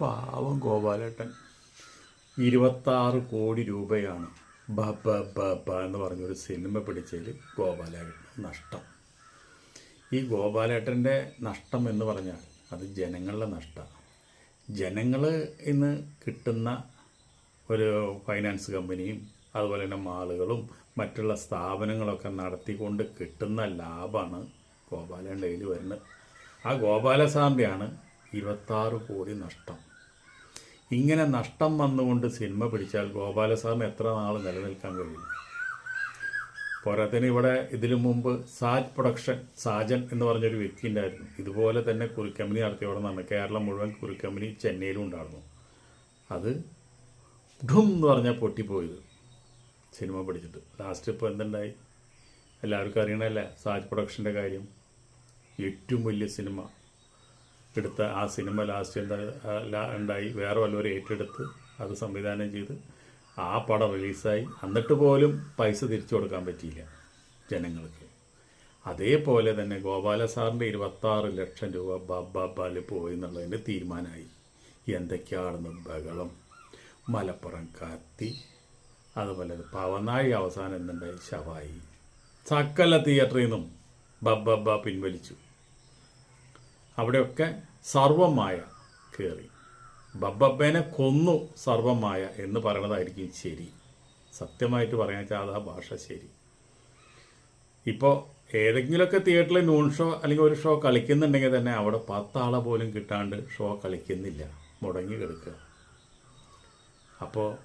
പാവം ഗോപാലേട്ടൻ. ഇരുപത്താറ് കോടി രൂപയാണ് ബ ബ ബ ബ എന്ന് പറഞ്ഞൊരു സിനിമ പിടിച്ചതിൽ ഗോപാലേട്ടൻ നഷ്ടം. ഈ ഗോപാലേട്ടന്റെ നഷ്ടം എന്ന് പറഞ്ഞാൽ അത് ജനങ്ങളുടെ നഷ്ടമാണ്. ജനങ്ങൾ ഇന്ന് കിട്ടുന്ന ഒരു ഫൈനാൻസ് കമ്പനിയും അതുപോലെ തന്നെ മാളുകളും മറ്റുള്ള സ്ഥാപനങ്ങളൊക്കെ നടത്തിക്കൊണ്ട് കിട്ടുന്ന ലാഭമാണ് ഗോപാലന്റെ കയ്യിൽ വരുന്നത്. ആ ഗോപാലസ്വാമിയാണ് ഇരുപത്താറ് കോടി നഷ്ടം. ഇങ്ങനെ നഷ്ടം വന്നുകൊണ്ട് സിനിമ പിടിച്ചാൽ ഗോപാലസ്വാമി എത്ര നാൾ നിലനിൽക്കാൻ കഴിയും? പോരാത്തിന് ഇവിടെ ഇതിനു മുമ്പ് സാജ് പ്രൊഡക്ഷൻ സാജൻ എന്ന് പറഞ്ഞൊരു വ്യക്തി ഉണ്ടായിരുന്നു. ഇതുപോലെ തന്നെ കുറിക്കമ്പനി നടത്തിയവിടെ നിന്നാണ് കേരളം മുഴുവൻ കുറിക്കമ്പനി ചെന്നൈയിലും ഉണ്ടായിരുന്നു. അത് ഡും എന്ന് പറഞ്ഞാൽ പൊട്ടിപ്പോയത് സിനിമ പിടിച്ചിട്ട്. ലാസ്റ്റ് ഇപ്പോൾ എന്തുണ്ടായി? എല്ലാവർക്കും അറിയണമല്ലേ സാജ് പ്രൊഡക്ഷന്റെ കാര്യം. ഏറ്റവും വലിയ സിനിമ. എടുത്ത ആ സിനിമ ലാസ്റ്റ് എന്താ ഉണ്ടായി വേറെ വല്ലവരും ഏറ്റെടുത്ത് അത് സംവിധാനം ചെയ്ത് ആ പടം റിലീസായി. എന്നിട്ട് പോലും പൈസ തിരിച്ചു കൊടുക്കാൻ പറ്റിയില്ല ജനങ്ങൾക്ക്. അതേപോലെ തന്നെ ഗോപാല സാറിന്റെ ഇരുപത്താറ് ലക്ഷം രൂപ ബബ്ബാൽ പോയി എന്നുള്ളതിന്റെ തീരുമാനമായി. എന്തൊക്കെയാണെന്ന് ബഹളം. മലപ്പുറം കാത്തി. അതുപോലെ പവനായി അവസാനം എന്തുണ്ടായി? ശവായി. സക്കല തിയേറ്ററിൽ നിന്നും ബബ്ബ പിൻവലിച്ചു. അവിടെയൊക്കെ സർവമായ കയറി ബബ്ബപ്പേനെ കൊന്നു സർവമായ എന്ന് പറയണതായിരിക്കും ശരി. സത്യമായിട്ട് പറയാൻ വെച്ചാൽ ആ ഭാഷ ശരി. ഇപ്പോൾ ഏതെങ്കിലുമൊക്കെ തിയേറ്ററിൽ നൂൺ ഷോ അല്ലെങ്കിൽ ഒരു ഷോ കളിക്കുന്നുണ്ടെങ്കിൽ തന്നെ അവിടെ പത്താളെ പോലും കിട്ടാണ്ട് ഷോ കളിക്കുന്നില്ല. മുടങ്ങി കിടക്കുക. അപ്പോൾ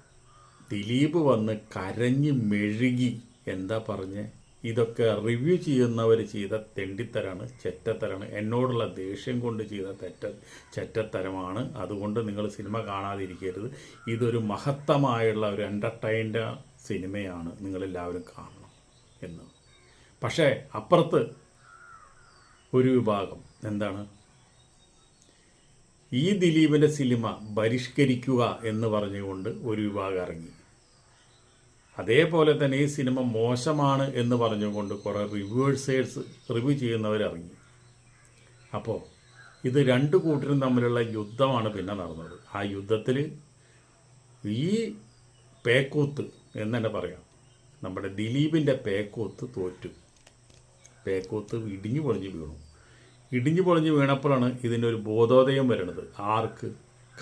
ദിലീപ് വന്ന് കരഞ്ഞ് മെഴുകി എന്താ പറഞ്ഞ്? ഇതൊക്കെ റിവ്യൂ ചെയ്യുന്നവർ ചെയ്ത തെണ്ടിത്തരാണ് ചെറ്റത്തരാണ്. എന്നോടുള്ള ദേഷ്യം കൊണ്ട് ചെയ്ത തെറ്റ ചെറ്റത്തരമാണ്. അതുകൊണ്ട് നിങ്ങൾ സിനിമ കാണാതിരിക്കരുത്. ഇതൊരു മഹത്തമായുള്ള ഒരു എന്റർടൈൻഡ് സിനിമയാണ് നിങ്ങളെല്ലാവരും കാണണം എന്ന്. പക്ഷേ അപ്പുറത്ത് ഒരു വിഭാഗം എന്താണ്? ഈ ദിലീപിന്റെ സിനിമ പരിഷ്കരിക്കുക എന്ന് പറഞ്ഞുകൊണ്ട് ഒരു വിഭാഗം ഇറങ്ങി. അതേപോലെ തന്നെ ഈ സിനിമ മോശമാണ് എന്ന് പറഞ്ഞുകൊണ്ട് കുറേ റിവ്യൂഴ്സേഴ്സ് റിവ്യൂ ചെയ്യുന്നവരറിഞ്ഞു അപ്പോൾ ഇത് രണ്ട് കൂട്ടരും തമ്മിലുള്ള യുദ്ധമാണ് പിന്നെ നടന്നത്. ആ യുദ്ധത്തിൽ ഈ പേക്കൂത്ത് എന്ന് തന്നെ പറയാം. നമ്മുടെ ദിലീപിന്റെ പേക്കൂത്ത് തോറ്റു. പേക്കൂത്ത് ഇടിഞ്ഞു പൊളിഞ്ഞ് വീണു. ഇടിഞ്ഞു പൊളിഞ്ഞ് വീണപ്പോഴാണ് ഇതിന്റെ ഒരു ബോധോദയം വരുന്നത്. ആർക്ക്?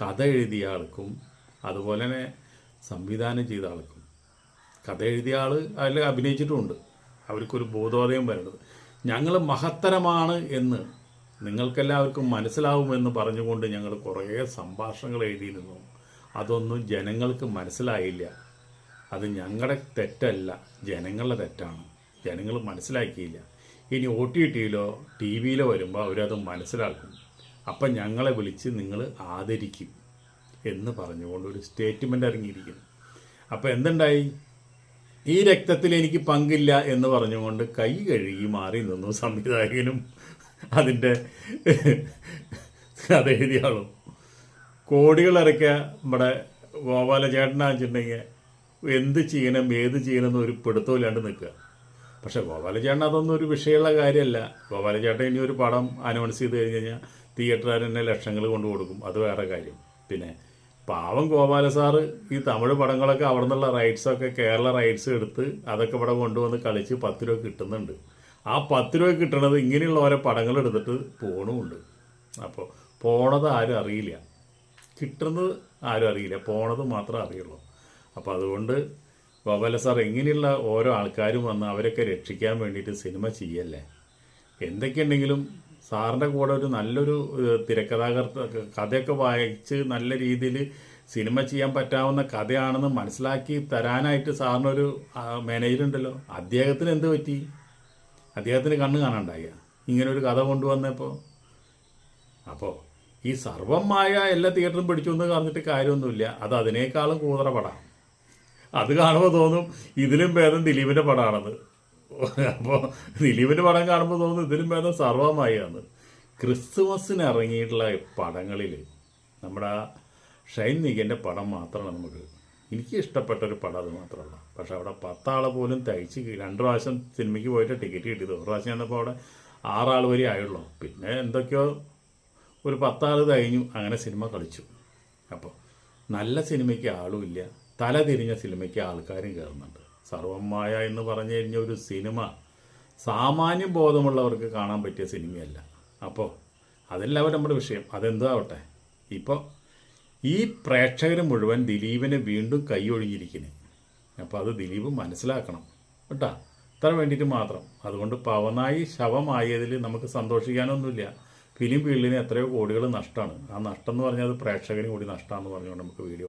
കഥ എഴുതിയ ആൾക്കും അതുപോലെ തന്നെ സംവിധാനം ചെയ്ത ആൾക്കും. കഥ എഴുതിയ ആൾ അതിൽ അഭിനയിച്ചിട്ടുമുണ്ട്. അവർക്കൊരു ബോധോദയം വരേണ്ടത്. ഞങ്ങൾ മഹത്തരമാണ് എന്ന് നിങ്ങൾക്കെല്ലാവർക്കും മനസ്സിലാവുമെന്ന് പറഞ്ഞുകൊണ്ട് ഞങ്ങൾ കുറേ സംഭാഷണങ്ങൾ എഴുതിയിരുന്നു. അതൊന്നും ജനങ്ങൾക്ക് മനസ്സിലായില്ല. അത് ഞങ്ങളുടെ തെറ്റല്ല. ജനങ്ങളുടെ തെറ്റാണ്. ജനങ്ങൾ മനസ്സിലാക്കിയില്ല. ഇനി ഒ ടി ടിയിലോ ടി വിയിലോ വരുമ്പോൾ അവരത് മനസ്സിലാക്കും. അപ്പം ഞങ്ങളെ വിളിച്ച് നിങ്ങൾ ആദരിക്കും എന്ന് പറഞ്ഞുകൊണ്ട് ഒരു സ്റ്റേറ്റ്മെന്റ് ഇറങ്ങിയിരിക്കുന്നു. അപ്പോൾ എന്തുണ്ടായി? ഈ രക്തത്തിൽ എനിക്ക് പങ്കില്ല എന്ന് പറഞ്ഞുകൊണ്ട് കൈ കഴുകി മാറി നിന്നു സംവിധായകനും അതിന്റെ കഥ എഴുതിയാളും കോടികൾ ഇറക്കിയ നമ്മുടെ ഗോപാല വെച്ചിട്ടുണ്ടെങ്കിൽ എന്ത് ചെയ്യണം ഏത് ചെയ്യണം എന്ന് ഒരു പിടുത്തമില്ലാണ്ട് നിൽക്കുക. പക്ഷേ ഗോപാലചേട്ടൻ അതൊന്നും ഒരു വിഷയമുള്ള കാര്യമല്ല. ഗോപാലചേട്ടൻ ഇനി ഒരു പടം അനൗൺസ് ചെയ്ത് കഴിഞ്ഞ് കഴിഞ്ഞാൽ തിയേറ്ററുകാർ തന്നെ ലക്ഷങ്ങൾ കൊണ്ടു കൊടുക്കും. അത് വേറെ കാര്യം. പിന്നെ പാവം ഗോപാല സാറ് ഈ തമിഴ് പടങ്ങളൊക്കെ അവിടെ നിന്നുള്ള റൈറ്റ്സൊക്കെ കേരള റൈറ്റ്സ് എടുത്ത് അതൊക്കെ ഇവിടെ കൊണ്ടുവന്ന് കളിച്ച് പത്ത് രൂപ കിട്ടുന്നുണ്ട്. ആ പത്ത് രൂപ കിട്ടണത് ഇങ്ങനെയുള്ള ഓരോ പടങ്ങൾ എടുത്തിട്ട് പോണുമുണ്ട്. അപ്പോൾ പോണത് ആരും അറിയില്ല. കിട്ടുന്നത് ആരും അറിയില്ല. പോണത് മാത്രമേ അറിയുള്ളൂ. അപ്പോൾ അതുകൊണ്ട് ഗോപാല സാർ ഇങ്ങനെയുള്ള ഓരോ ആൾക്കാരും വന്ന് അവരൊക്കെ രക്ഷിക്കാൻ വേണ്ടിയിട്ട് സിനിമ ചെയ്യല്ലേ? എന്തൊക്കെയുണ്ടെങ്കിലും സാറിന്റെ കൂടെ ഒരു നല്ലൊരു തിരക്കഥാകൃത്ത് കഥയൊക്കെ വായിച്ച് നല്ല രീതിയിൽ സിനിമ ചെയ്യാൻ പറ്റാവുന്ന കഥയാണെന്ന് മനസ്സിലാക്കി തരാനായിട്ട് സാറിനൊരു മാനേജർ ഉണ്ടല്ലോ അദ്ദേഹത്തിന് എന്ത് പറ്റി? അദ്ദേഹത്തിന് കണ്ണ് കാണാണ്ടായ. ഇങ്ങനൊരു കഥ കൊണ്ടുവന്നപ്പോൾ അപ്പോൾ ഈ സർവമായ എല്ലാ തിയേറ്ററും പിടിച്ചു എന്ന് പറഞ്ഞിട്ട് കാര്യമൊന്നുമില്ല. അത് അതിനേക്കാളും കൂതറ പടം. അത് കാണുമ്പോൾ തോന്നും ഇതിലും ഭേദം ദിലീപിന്റെ പടമാണെന്ന് അപ്പോൾ ദിലീപിന്റെ പടം കാണുമ്പോൾ തോന്നുന്നു ഇതിലും ഭേദം സർവമായാണ് ക്രിസ്തുമസിന് ഇറങ്ങിയിട്ടുള്ള പടങ്ങളിൽ നമ്മുടെ ആ ഷൈൻ നിഗന്റെ പടം മാത്രമാണ് നമുക്ക് എനിക്ക് ഇഷ്ടപ്പെട്ട ഒരു പടം അത് മാത്രമല്ല. പക്ഷെ അവിടെ പത്താളെ പോലും തയ്ച്ച് രണ്ട് പ്രാവശ്യം സിനിമയ്ക്ക് പോയിട്ട് ടിക്കറ്റ് കിട്ടിയത്. ഒരു പ്രാവശ്യം ചെന്നപ്പോൾ അവിടെ ആറാൾ വരെ ആയുള്ളൂ. പിന്നെ എന്തൊക്കെയോ ഒരു പത്താൾ കഴിഞ്ഞു അങ്ങനെ സിനിമ കളിച്ചു. അപ്പോൾ നല്ല സിനിമയ്ക്ക് ആളുമില്ല തല തിരിഞ്ഞ സിനിമയ്ക്ക് ആൾക്കാരും കയറുന്നുണ്ട് സർവമായ എന്ന് പറഞ്ഞു കഴിഞ്ഞ ഒരു സിനിമ സാമാന്യ ബോധമുള്ളവർക്ക് കാണാൻ പറ്റിയ സിനിമയല്ല. അപ്പോൾ അതെല്ലാവരും നമ്മുടെ വിഷയം. അതെന്തോ ആവട്ടെ ഇപ്പോൾ ഈ പ്രേക്ഷകർ മുഴുവൻ ദിലീപിനെ വീണ്ടും കൈ ഒഴിഞ്ഞിരിക്കുന്നു അപ്പോൾ അത് ദിലീപ് മനസ്സിലാക്കണം കേട്ടാ. ഇത്ര വേണ്ടിയിട്ട് മാത്രം. അതുകൊണ്ട് പവനായി ശവമായതിൽ നമുക്ക് സന്തോഷിക്കാനൊന്നുമില്ല. ഫിലിം ഫീൽഡിന് എത്രയോ കോടികൾ നഷ്ടമാണ് ആ നഷ്ടം എന്ന് പറഞ്ഞാൽ അത് പ്രേക്ഷകന് കൂടി നഷ്ടമാണെന്ന് പറഞ്ഞുകൊണ്ട് നമുക്ക് വീഡിയോ